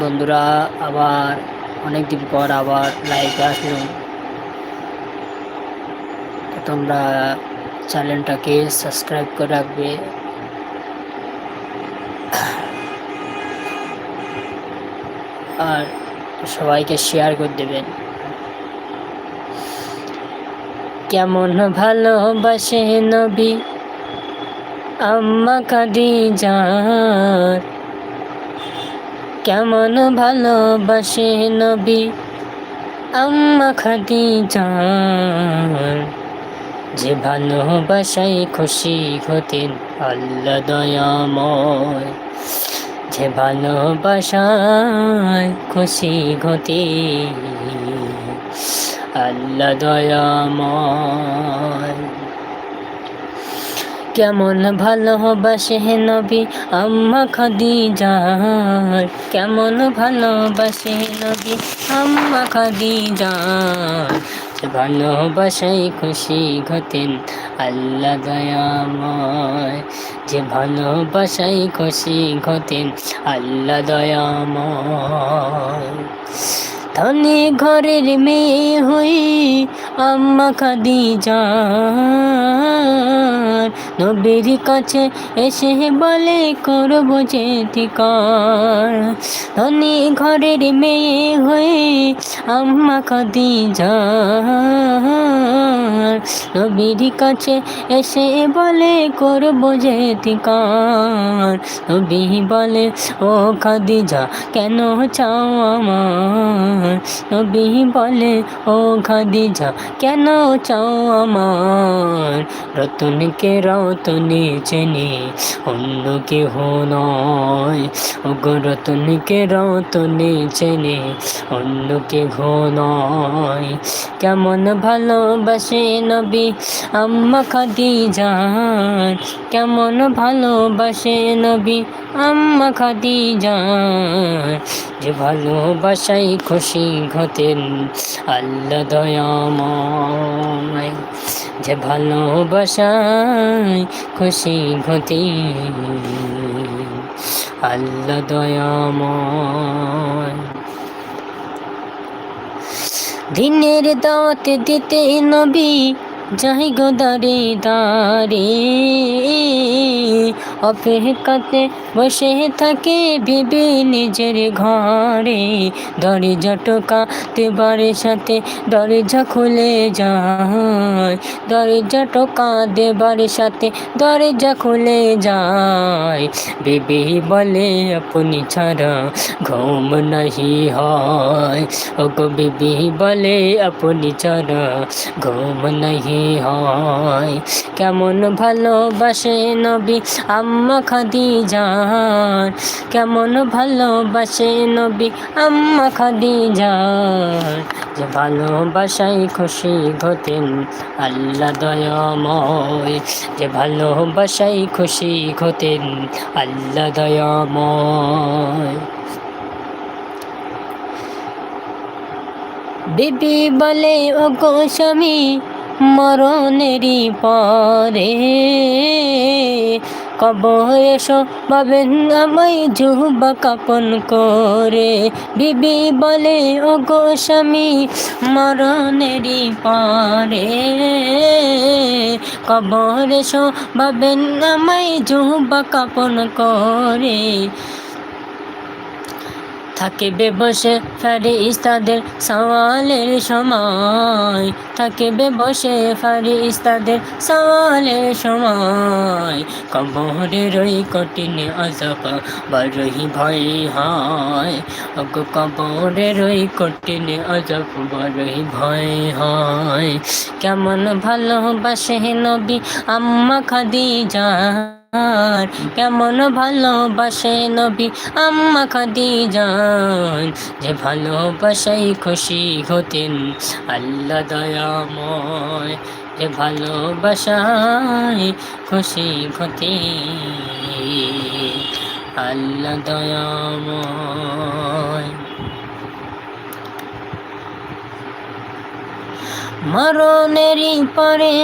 বন্ধুরা, আবার অনেক দিন পর আবার লাইভে আসলাম। তোমরা চ্যানেলটাকে সাবস্ক্রাইব করে রাখবে। আর সবাইকে শেয়ার করে দেবেন। কেমন ভালোবাসে নবী আম্মা কাদিজার? কেমন ভালোবাসে নবী? আম্মা খাদিজার যে ভালোবাসায় খুশি হতেন আল্লাহ দয়াময়। যে ভালোবাসায় খুশি হতে আল্লাহ দয়াময়। কেমন ভালোবাসে নবী আম্মা খাদিজার কেমন ভালোবাসে নবী আম্মা খাদিজার ভালোবাসাই খুশি ঘটেন আল্লাহ দয়াময়। যে ভালোবাসাই খুশি ঘটেন আল্লাহ দয়াময়। ধনী ঘরের মেয়ে হই আম্মা খাদিজার। নবীর কাছে এসে বলে, করব যে ঠিকার ধনী ঘরের মেয়ে হয়ে আম্মা খাদিজার। নবীর কাছে এসে বলে, করব যে ঠিকার নবী বলে, ও খাদিজা, কেন চাও আমার? নবী বলে, ও খাদিজা, কেন চাও আমার? রতনকে রতনে চেনে, অন্য কেহ নয়। ও রতনকে রতনে চেনে, অন্য কেহ নয়। কেমন ভালোবাসে নবী আম্মা খাদিজান কেমন ভালোবাসে নবী আম্মা খাদিজান যে ভালোবাসাই খুশি ঘটেন আল্লাহ দয়াময় যে ভালোবাসায় খুশি ঘটি আল্লাহ দয়াময় দিনের দাঁত দিতে নবী যাই গো দারে দারে অপেক্ষাতে বসে থাকে ভেবে নিজের ঘরে দরজা টোকাতে বারের সাথে দরজা খুলে যায় দরজা টোকা দেবারের সাথে দরজা খুলে যায় বেবি বলে আপনি ছাড়া ঘুম নাহি হয় ও গো বেবি বলে আপনি ছাড়া ঘুম নাহি হয়। কেমন ভালোবাসে নবী আম্মা খাদিজান। কেমন ভালোবাসে নবী আম্মা খাদিজান। যে ভালোবাসাই খুশি ঘটেন আল্লাহ দয়াময়। যে ভালোবাসাই খুশি ঘটেন আল্লাহ দয়াময়। বিবি বলে ও গো স্বামী মরণেরই পরে। কবর এসো, ভাবেন আমায় জুহবা কাপন করে। বিবি বলে ও গো স্বামী, মরণেরই পরে। কবর এসো, ভাবেন আমায় জুহবা কাপন করে। থাকিবে বসে ফারি ইস্তাদের সওয়ালের সময়। থাকিবে বসে ফারি ইস্তাদের সওয়ালের সময়। কবরের ওই কঠিন আজাব বড়ই ভয় হয়। অগ কবরের ওই কঠিন আজাব বড়ই ভয় হয়। কেমন ভালোবাসে নবী আম্মা খাদি খাদিজা? আর কেমন ভালোবাসে নবী আম্মা খাদিজান? যে ভালোবাসাই খুশি হতেন আল্লাহ দয়াময়। যে ভালোবাসায় খুশি হতে আল্লাহ দয়াময়। মরণেরই পরে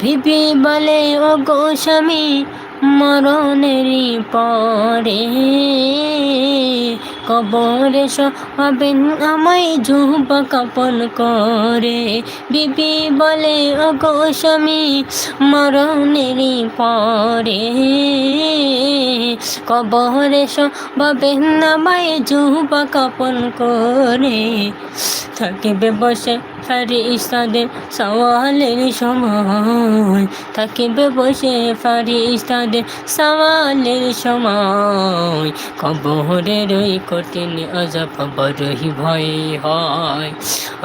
ভিবি বলে ও গো স্বামী, মরণেরই পরে কবরে সবেন আমায় ঝুপ কাপন করে। বিবি বলে ও গো স্বামী, মরণেরই পরে কবরে সবেন আমায় ঝুপ কাপন করে। থাকিবে বসে ফারি ইস্তাদের সওয়ালের সময়, থাকিবে বসে ফারি ইস্তাদের সওয়ালের সময়। কবরের ওই কঠিন অজব বড়ই ভয় হয়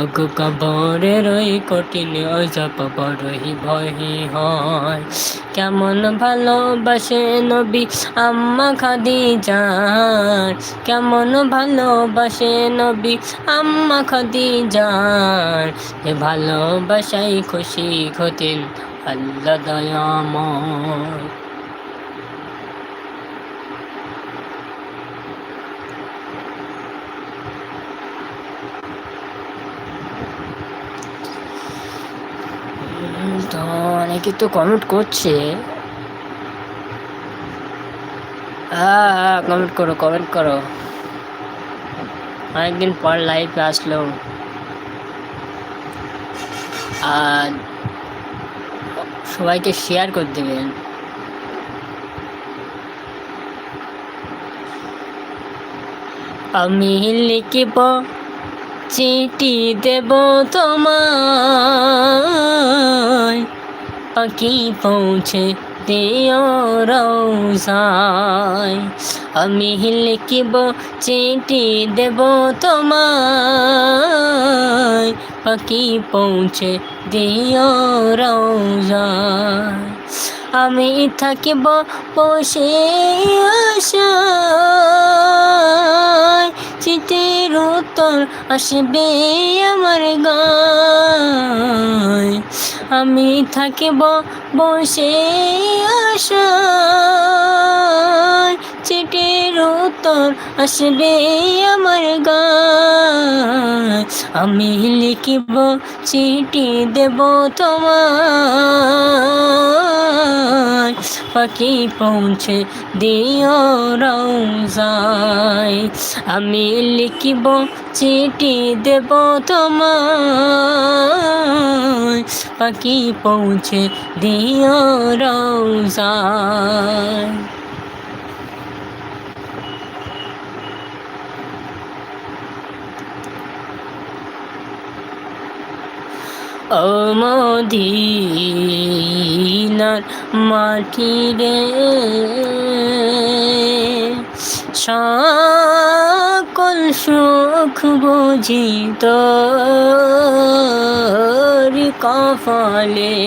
অগ কবরের ওই কঠিন অজব বড়ই ভয় হয়। কেমন ভালোবাসে নবী আম্মা খাদি যান কেমন ভালোবাসে নবী আম্মা খাদি যান এ ভালোবাসাই খুশি হতেন আল্লাহ দয়াময় উম, তো অনেকে তো কমেন্ট করছে। কমেন্ট করো কমেন্ট করো। অনেকদিন পর লাইভে আসলো। আর সবাইকে শেয়ার করে দেবেন। আমি লিখিব চিঠি দেব তোমায়। পাখি পৌঁছে দিও রৌসায় আমি লিখিব চিঠি দেব তোমায়। পাখি পৌঁছে দিও রৌসায় আমি থাকিব বসে আশায়। চিঠির উত্তর আসবে আমার গায়। আমি থাকিব বসে আশায়। উত্তর আসবে আমার আমি লিখিব, চিঠি দেব তোমায় পাখি পৌঁছে দিও রৌজায় আমি লিখিব, চিঠি দেব তোমায় পাখি পৌঁছে দিও রৌজায় ও মদিনার মাটি রে সকল সুখ বুঝি তোর কপালে।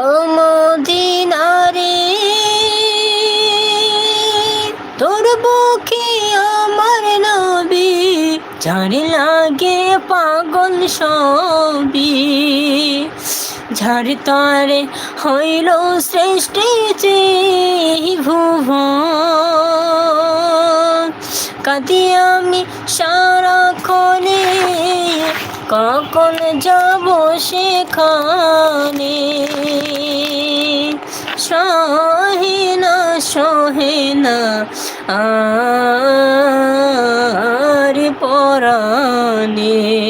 ও মদিনারে তোর বুকে আমার নবী, যার লাগে পাগল সবি ঝার তারে হইল শ্রেষ্ঠ যে ভুব কাঁদি আমি সারাক্ষণে, কখন যাব সেখানে? সহে না সহে না আর পরাণে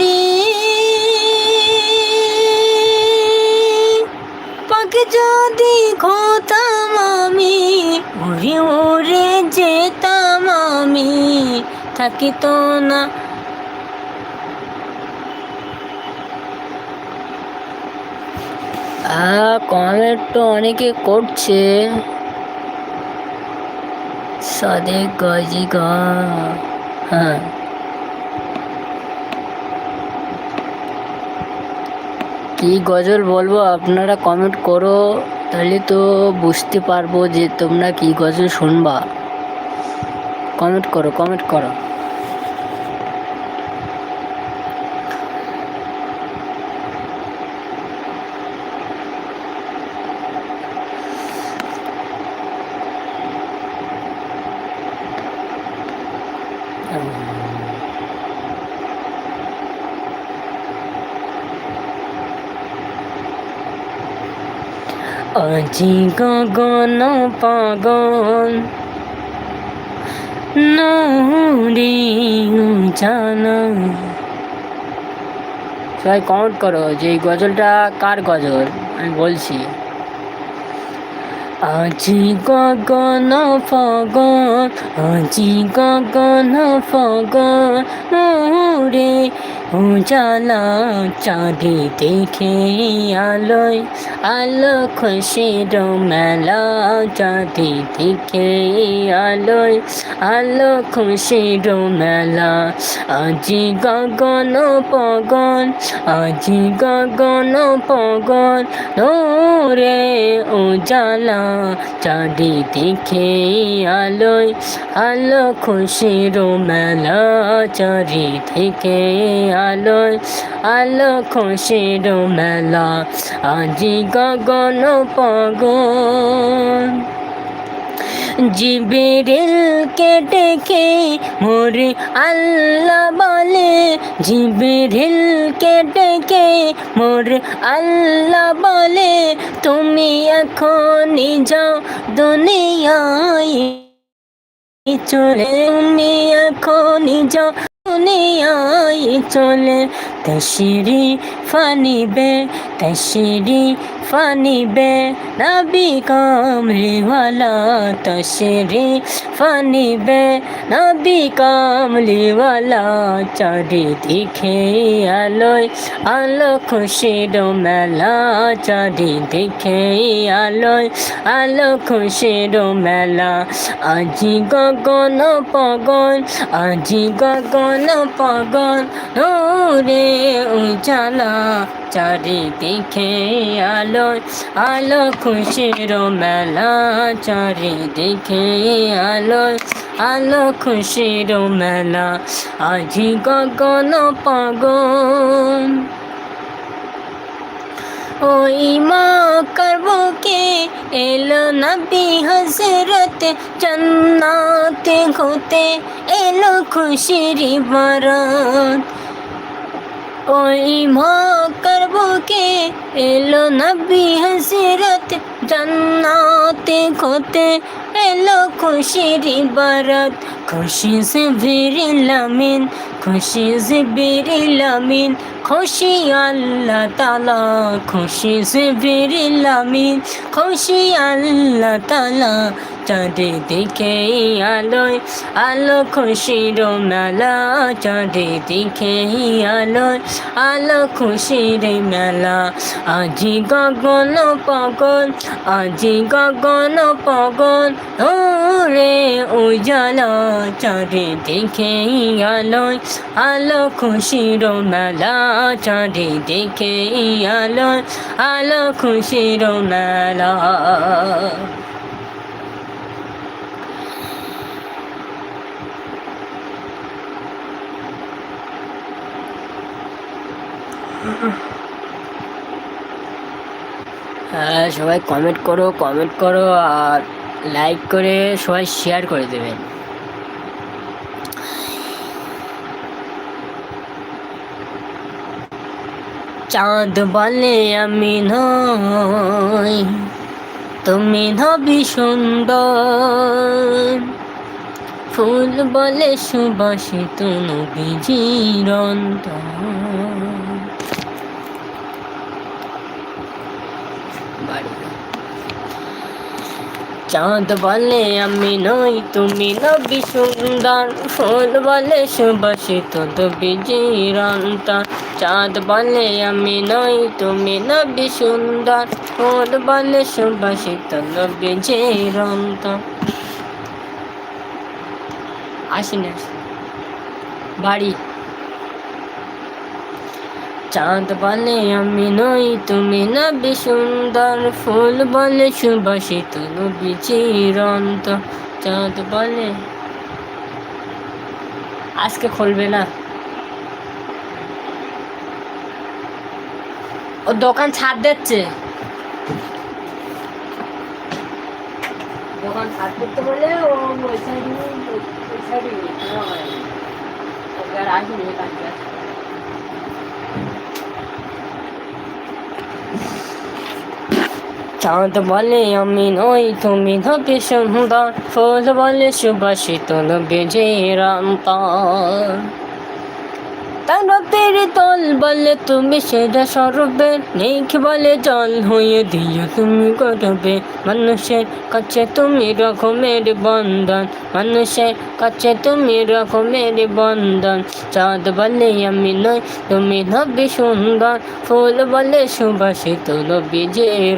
থাকিত না কমেন্ট তো অনেকে করছে। সাদেক গাজী গা। হ্যাঁ। কি গজল বলব? আপনারা কমেন্ট করো, তাহলে তো বুঝতে পারব যে তোমরা কি গজল শুনবা। কমেন্ট করো কমেন্ট করো। আজি গগন পাগল। নৌরি জানা সবাই কমেন্ট করো যে এই গজলটা কার গজল? আমি বলছি। আজি গগন ফগন, আজি গগন ফগন মোরে উজালা চাঁদি দেখে আলোয়, আলো খুশির মেলা চাঁদি দেখে আলোয়, আলো খুশির মেলা। আজি গগন পগন আজি গগন পগন ওরে উজালা চাঁদি দেখে আলোয়, আলো খুশির মেলা চারি থেকে আলোয়, আলো খুশির মেলা, আজি গগন পগন জিবিরিলকে ডেকে মোরে আল্লাহ বলে জিবিরিলকে ডেকে মোরে আল্লাহ বলে, তুমি এখন যাও দুনিয়ায়। চলে তুমি এখন যাও দুনিয়ায়। চলে তশরি ফানিবে তশরি ফানিবে নবী কামলিওয়ালা তশরি। ফানিবে নবী কামলিওয়ালা চারিদিকে আলোয়। আলো খুশির মেলা চারিদিকে আলোয়। আলো খুশির মেলা, আজি গগন পগন আজি গগন পগন ওরে উজালা চারিদিকে আলো। আলো খুশির মেলা চারিদিকে আলো আলো খুশির মেলা। আজি গগন পগন ওই মা করবকে এলো নবী হজরত জন্নাতে ঘুতে এলো খুশির বরত ওই মা করবকে এলো নবী হসরত জন্নাতে খোতে এলো খুশির বরত। খুশি से বিরিলামিন খুশি से বিরিলামিন খুশি আল্লাহ তালা খুশি से বিরিলামিন খুশি আল্লাহ তালা চাঁদে দিকে আলোয়, আলো খুশির মেলা চাঁদে দিকে আলোয়, আলো খুশির মেলা। আজি গগন পগন আজি গগন পগন ওরে উজালা চাঁদে দিকে আলোয়, আলো খুশির মেলা। চাঁদে দিকে আলোয় আলো খুশির মেলা। হ্যাঁ সবাই কমেন্ট করো কমেন্ট করো, আর লাইক করে সবাই শেয়ার করে দেবেন। চাঁদ বলে আমি নই। তুমি নবি সুন্দর। ফুল বলে সুবাসিত নবীজির চাঁদ বলে আমি নই, তুমি নবী সুন্দর। ফুল বলে সুবাসিত বীজির অন্তর চাঁদ বলে আমি নই, তুমি নবী সুন্দর। ফুল বলে সুবাসিত বীজির অন্তর। আসি না বাড়ি। চাঁদ বলে আমি নই, তুমি নবী সুন্দর। ফুল বলে সুবাসিত নবী চিরন্ত চাঁদ বলে আজকে খুলবে না। ও দোকান ছাড় দিচ্ছে। দোকান ছাড় করতে বলে ও ওই সাইডে ওই সাইডে ওকে আর আসেনি চাঁদ বলে আমি নই তুমি নবী সুন্দর ফুল বলে সুবাসিত নবী জিরান্তর তারপের তল বলে, তুমি সেটা সরবে। নেক বলে জল হয়ে দিও, তুমি করবে। মানুষের কাছে তুমি রকমের বন্ধন। মানুষের কাছে তুমি রকমের বন্ধন। চাঁদ বলে, আমি নই, তুমি নবী সুন্দর। ফুল বলে সুবাসিত নবী যে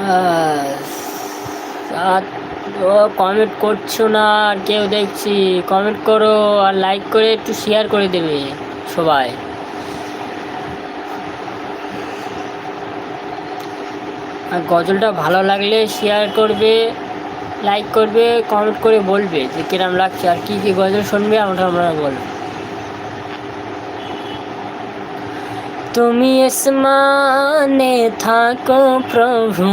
আহ ও কমেন্ট করছ না, আর কেউ দেখছি। কমেন্ট করো আর লাইক করে একটু শেয়ার করে দেবে সবাই। আর গজলটা ভালো লাগলে শেয়ার করবে লাইক করবে কমেন্ট করে বলবে যে কিরম লাগছে আর কী কী গজল শুনবে আমরা আমরা বলব তুমি আসমানে থাকো প্রভু।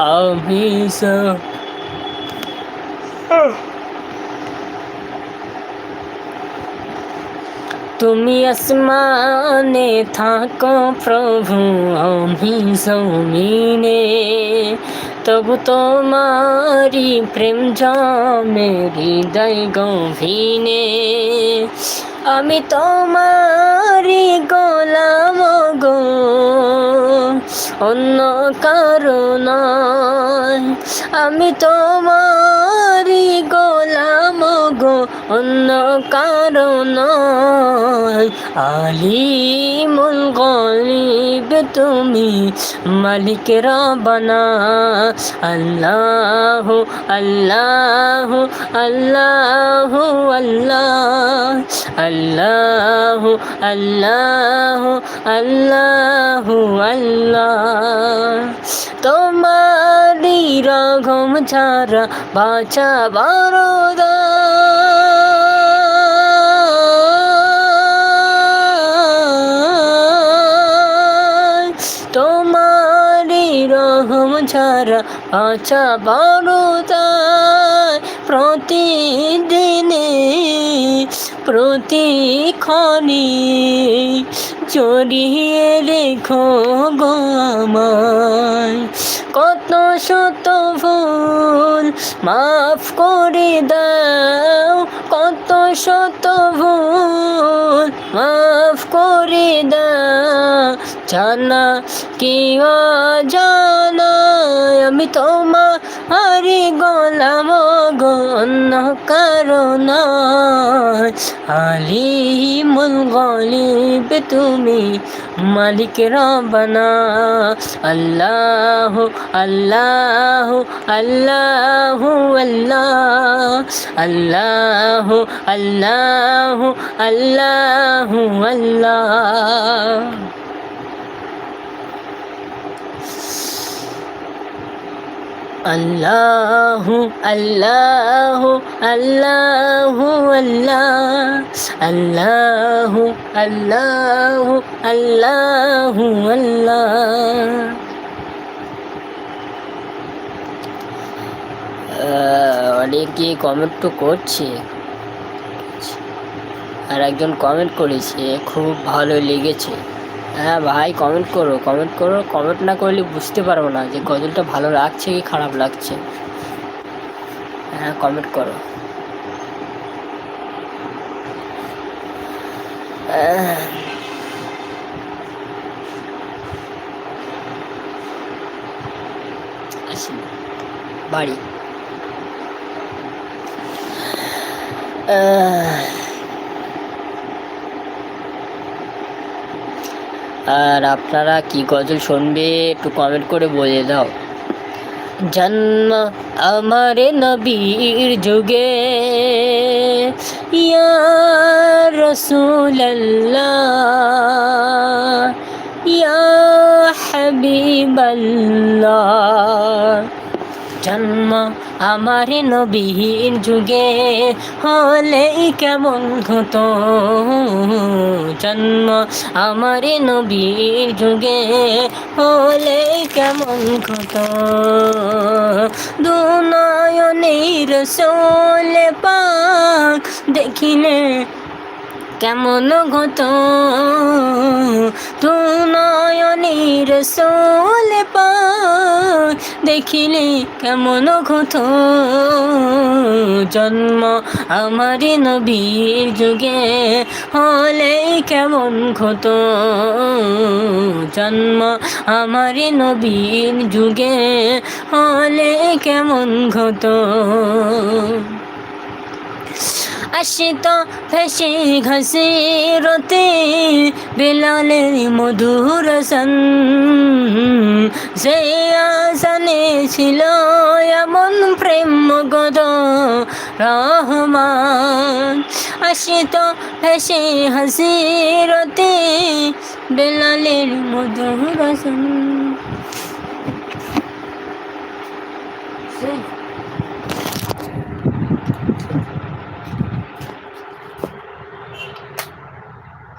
আমি সব তুমি আসমানে থাকো প্রভু আমি জমিনে। তবু তোমারি প্রেম জমে হৃদয় গভীনে আমি তোমারি গোলাম গো। অন্য কারণ আমি তোমারি গোলাম গো। অন্য কারণ আলিমুল গলিব তুমি মালিক রবানা। আল্লাহ আল্লাহ আল্লাহ আল্লাহ। আল্লাহ আল্লাহ আল্লাহ আল্লাহ। তোমারি রঘম ছাড়া বাছা বারদা। তোমারি রহম ছাড়া আচ্ছা বারোদায় প্রতিদিনে প্রতিক্ষণে জড়িয়ে রেখো গো আমায়। কত শত ভুল মাফ করে দাও, কত শত ভুল মাফ করে দাও। জানা কি জানা আমি তোমার আরে গোলাম গন্য কারণ আলিমুল গলিব তুমি মালিক রবানা। আল্লাহ আল্লাহ আল্লাহ আল্লাহ। আল্লাহ আল্লাহ আল্লাহ আল্লাহ। আল্লাহ আল্লাহ আল্লাহ আল্লাহ আল্লাহ আল্লাহ আল্লাহ আল্লাহ। অনেকে কমেন্ট তো করছে। আর একজন কমেন্ট করেছে, খুব ভালো লেগেছে। হ্যাঁ ভাই কমেন্ট করো কমেন্ট করো কমেন্ট না করলে বুঝতে পারব না যে গজলটা ভালো লাগছে কি খারাপ লাগছে। হ্যাঁ কমেন্ট করো। আসি। বাড়ি। আর আপনারা কি গজল শুনবে একটু কমেন্ট করে বলে দাও। জন্ম আমার নবীর যুগে, ইয়া রসুল্লাহ ইয়া হাবিবাল্লাহ। জন্ম আমার নবীর যুগে হলে কেমন হতো? জন্ম আমার নবীর যুগে হলে কেমন হতো? দুনয়নের সোলে পাক দেখিলে কেমন গত তু নয়নের সোলে পা দেখিলে কেমন গত জন্ম আমার নবীর যুগে হলে কেমন ক্ষত জন্ম আমার নবীর যুগে হলে কেমন ক্ষত আশিত ফেসে ঘসিরতে বেলালের মধুর সন সে আসনে ছিল এমন প্রেম গদ রহমান। আশিত হাসি রতি বেলালের মধুর সন